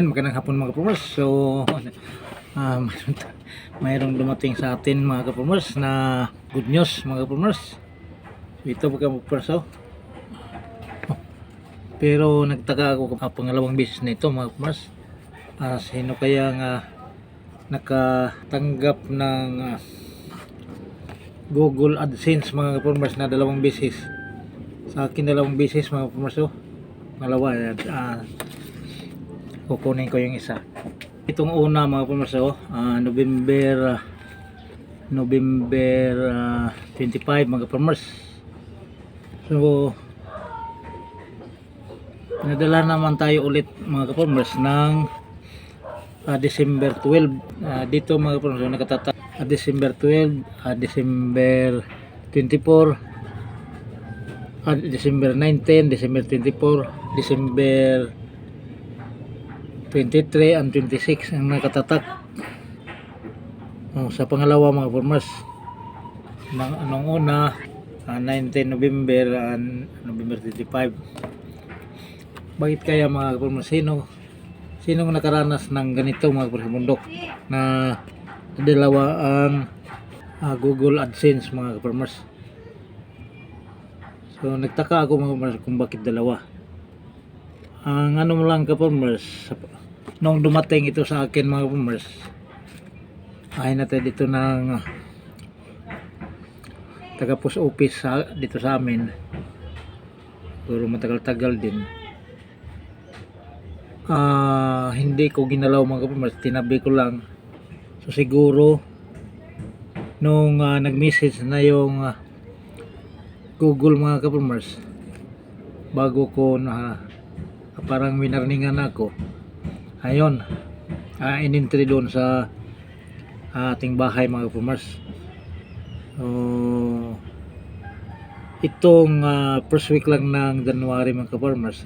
Yan, magandang hapon mga kapumers. So, mayroon, mayroong dumating sa atin mga kapumers na good news mga kapumers. Ito mga kapumers oh. Pero nagtaka ako sa pangalawang beses na ito mga kapumers. Ah, sino kaya nga nakatanggap ng ah, Google AdSense mga kapumers na dalawang beses. Sa akin dalawang beses mga kapumers oh. Malawa, ah, kukunin ko yung isa. Itong una mga pumerso ah, November ah, November ah, 25 mga pumers so nadala naman tayo ulit mga kapumers ng ah, December 12 Ah, dito mga kapumers nakatata ah, December 12 ah, December 24 ah, December 19 December 24 December 23 and 26 ang nakatatak oh, sa pangalawa mga farmers nang anong una ah, 19 November and November 25 bakit kaya mga farmers sino sino nakaranas ng ganito mga farmers na dalawa ang ah, Google AdSense mga farmers so nagtaka ako mga farmers kung bakit dalawa ang ano mo lang ka-farmers nung dumating ito sa akin mga farmers ay natin dito ng uh, taga post office sa, dito sa amin. Pero matagal-tagal din. Ah hindi ko ginalaw mga farmers tinabi ko lang. So siguro nung uh, nag-message na yung ah, Google mga ka-farmers bago ko na parang winarningan ako. Ayun. Uh, inentry doon sa ating bahay mga farmers so itong ah, first week lang ng January mga farmers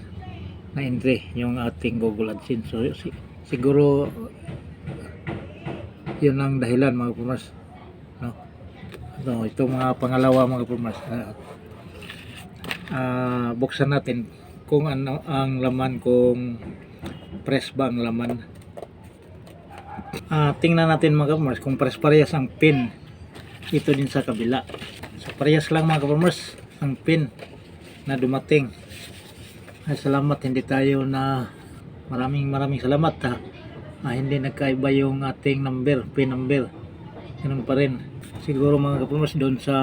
na entry yung ating Google AdSense. So si- siguro yun ang dahilan mga farmers no? no, itong mga pangalawa mga farmers ah, ah, buksan natin kung ano ang laman kung press ba ang laman. Ah, tingnan natin mga kapamers kung press parehas ang pin. Ito din sa kabila. So parehas lang mga kapamers ang pin na dumating. Ay salamat hindi tayo na maraming maraming salamat ha. Ah, hindi nagkaiba yung ating number pin number. Ganun pa rin. Siguro mga kapamers doon sa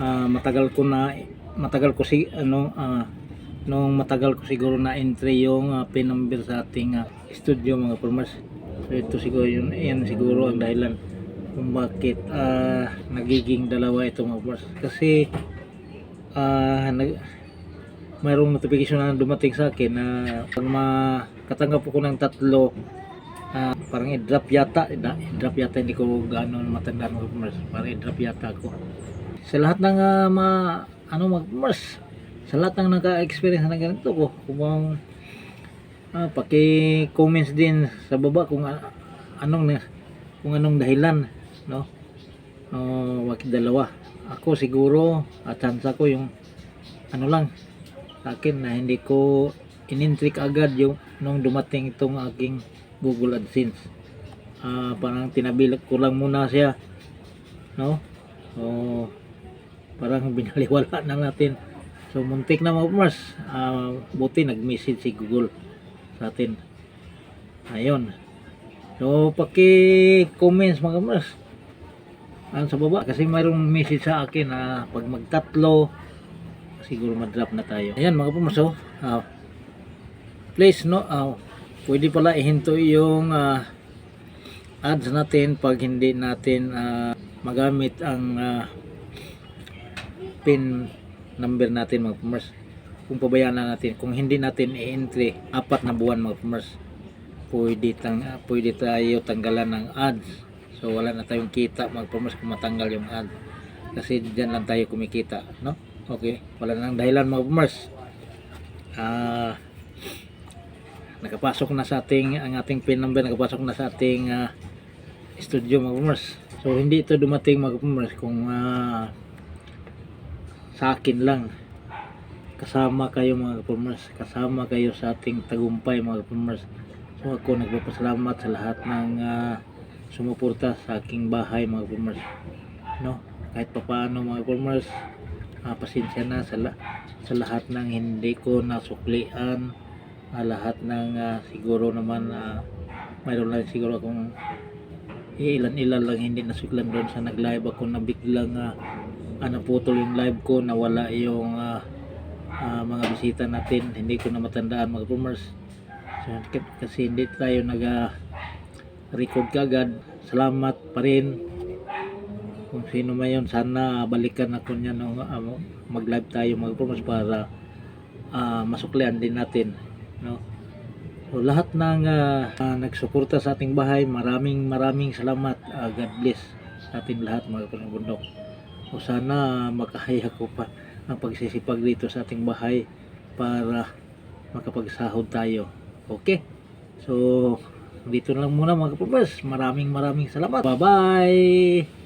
ah, matagal ko na matagal ko si ano ah, nung matagal ko siguro na entry yung uh, pin number sa ating ah, studio mga farmers so ito siguro yun yan siguro ang dahilan kung bakit ah, nagiging dalawa ito mga farmers kasi ah, nag, mayroong notification na dumating sa akin na pag makatanggap ko ng tatlo ah, parang i-drop yata i-drop yata hindi ko gano'n matanda mga farmers parang i-drop yata ako. Sa lahat ng ah, mga ano mga farmers sa lahat ng naka-experience na ganito ko kung ah, paki-comments din sa baba kung anong kung anong dahilan no? Uh, bakit dalawa. Ako siguro at chance ko yung ano lang sa akin na hindi ko inintrik agad yung nung dumating itong aking Google AdSense. Ah, parang tinabi ko lang muna siya no? So parang binaliwala na natin So muntik na mga Mars. Ah, buti nag-message si Google sa atin. Ayun. So paki-comments mga Mars. Ano sa baba kasi mayroong message sa akin na pag magtatlo siguro ma-drop na tayo. Ayan mga Mars. Oh. Ah, please no, ah, pwede pala ihinto yung ah, ads natin pag hindi natin ah, magamit ang ah, pin number natin mga farmers kung pabayaan na natin kung hindi natin i-entry apat na buwan mga farmers pwede, tang, pwede tayo tanggalan ng ads. So wala na tayong kita mga farmers kung matanggal yung ads kasi dyan lang tayo kumikita no? Okay? Wala nang dahilan mga farmers ah nakapasok na sa ating ang ating pin number nakapasok na sa ating ah, studio mga farmers so hindi ito dumating mga farmers kung ah, sa akin lang kasama kayo mga farmers kasama kayo sa ating tagumpay mga farmers So ako nagpapasalamat sa lahat ng ah, sumuporta sa aking bahay mga farmers. No? Kahit papaano mga farmers, ah, pasensya na sa, la- sa lahat ng hindi ko nasuklian, ah, lahat ng ah, siguro naman ah, mayroon lang siguro akong ilan-ilan lang hindi nasuklan doon sa nag-live ako na biglang ah, ah, naputol yung live ko, nawala yung ah, ah, mga bisita natin, hindi ko na matandaan mga farmers. So, kasi hindi tayo nag record kagad. Salamat pa rin kung sino man yun. Sana balikan ako niya nung ah, mag-live tayo mga farmers para ah, masuklian din natin. No? So, lahat ng ah, ah, nagsuporta sa ating bahay, maraming maraming salamat. Ah, God bless sa ating lahat mga kapatid bundok. O sana makahaya ko pa ang pagsisipag dito sa ating bahay para makapagsahod tayo. Okay? So, dito lang muna mga kapatid. Maraming maraming salamat. Bye-bye!